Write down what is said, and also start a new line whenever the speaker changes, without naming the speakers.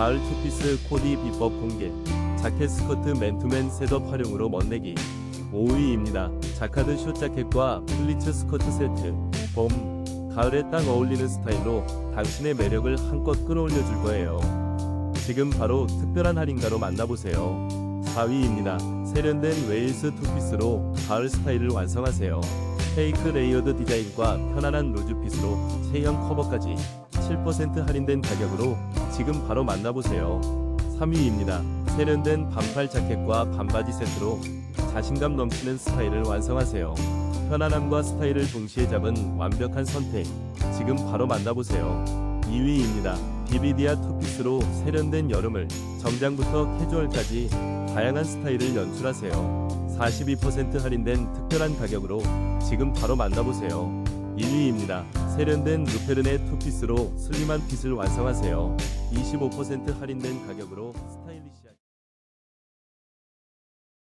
가을 투피스 코디 비법 공개 자켓 스커트 맨투맨 셋업 활용으로 멋내기 5위입니다. 자카드 숏 자켓과 플리츠 스커트 세트 봄, 가을에 딱 어울리는 스타일로 당신의 매력을 한껏 끌어올려줄 거예요. 지금 바로 특별한 할인가로 만나보세요. 4위입니다. 세련된 웨일스 투피스로 가을 스타일을 완성하세요. 페이크 레이어드 디자인과 편안한 루즈핏으로 체형 커버까지 7% 할인된 가격으로 지금 바로 만나보세요. 3위입니다. 세련된 반팔 자켓과 반바지 세트로 자신감 넘치는 스타일을 완성하세요. 편안함과 스타일을 동시에 잡은 완벽한 선택. 지금 바로 만나보세요. 2위입니다. 비비디아 투피스로 세련된 여름을 정장부터 캐주얼까지 다양한 스타일을 연출하세요. 42% 할인된 특별한 가격으로 지금 바로 만나보세요. 1위입니다. 세련된 루페르네 투피스로 슬림한 핏을 완성하세요. 25% 할인된 가격으로 스타일리